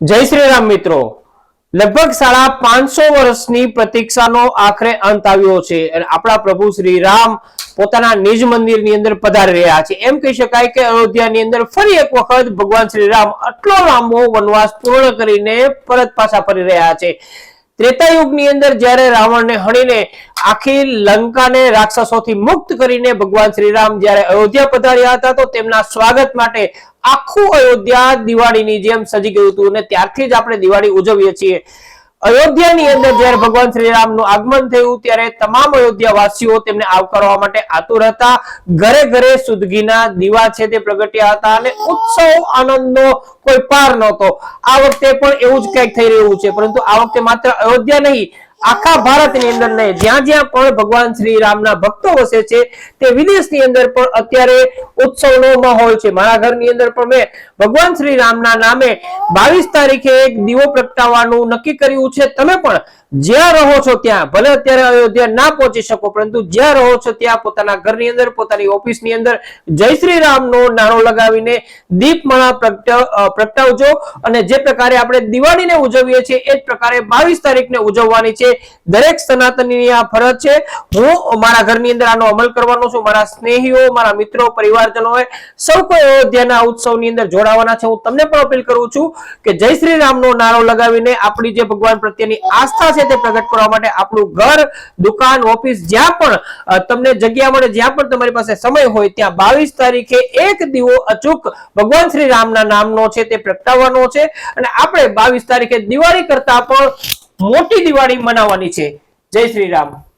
જય શ્રી રામ મિત્રો. લગભગ સાડા પાંચસો વર્ષની પ્રતીક્ષાનો આખરે અંત આવ્યો છે અને આપણા પ્રભુ શ્રી રામ પોતાના નિજ મંદિરની અંદર પધારી રહ્યા છે. એમ કહી શકાય કે અયોધ્યાની અંદર ફરી એક વખત ભગવાન શ્રી રામ આટલો લાંબો વનવાસ પૂર્ણ કરીને પરત પાછા ફરી રહ્યા છે. ત્રેતા યુગની અંદર જ્યારે રાવણને હણીને આખી લંકાને રાક્ષસોથી મુક્ત કરીને ભગવાન શ્રી રામ જ્યારે અયોધ્યા પધાર્યા હતા, તો તેમના સ્વાગત માટે આખું અયોધ્યા દિવાળીની જેમ સજી ગયું હતું અને ત્યારથી જ આપણે દિવાળી ઉજવીએ છીએ. અયોધ્યાની અંદર જ્યારે ભગવાન શ્રી રામનું આગમન થયું, ત્યારે તમામ અયોધ્યા વાસીઓ તેમને આવકારવા માટે આતુર હતા. ઘરે ઘરે સુદગીના દીવા છે તે પ્રગટ્યા હતા અને ઉત્સવ આનંદનો કોઈ પાર નહોતો. આ વખતે પણ એવું જ કંઈક થઈ રહ્યું છે, પરંતુ આ વખતે માત્ર અયોધ્યા નહીં આખા ભારતની અંદર નહીં. જ્યાં જ્યાં પણ ભગવાન શ્રી રામના ભક્તો વસે છે, તે વિદેશની અંદર પણ અત્યારે ઉત્સવનો માહોલ છે. મારા ઘરની અંદર પણ મેં ભગવાન શ્રી રામના નામે બાવીસ તારીખે એક દીવો પ્રગટાવવાનું નક્કી કર્યું છે. તમે પણ જ્યાં રહો છો ત્યાં, ભલે અત્યારે અયોધ્યા ના પહોંચી શકો, પરંતુ જ્યાં રહો છો ત્યાં પોતાના ઘરની અંદર, પોતાની ઓફિસની અંદર જય શ્રી રામનો નાણો લગાવીને દીપમાળા પ્રગટાવજો. અને જે પ્રકારે આપણે દિવાળીને ઉજવીએ છીએ, એ જ પ્રકારે બાવીસ તારીખને ઉજવવાની છે. દરેક સનાતનની આ ફરજ છે. હું મારા ઘરની અંદર આનો અમલ કરવાનો છું. મારા સ્નેહીઓ, મારા મિત્રો, પરિવારજનોએ સૌ કોઈ અયોધ્યાના ઉત્સવની અંદર જોડાવાના છે. હું તમને પણ અપીલ કરું છું કે જય શ્રી રામનો નારો લગાવીને આપણી જે ભગવાન પ્રત્યેની આસ્થા છે તે પ્રગટ કરવા માટે આપણું ઘર, દુકાન, ઓફિસ જ્યાં પણ તમને જગ્યા મળે, જ્યાં પણ તમારી પાસે સમય હોય, ત્યાં બાવીસ તારીખે એક દીવો અચૂક ભગવાન શ્રી રામના નામનો છે તે પ્રગટાવવાનો છે. અને આપણે બાવીસ તારીખે દિવાળી કરતા પણ મોટી દિવાળી મનાવવાની છે. જય શ્રી રામ.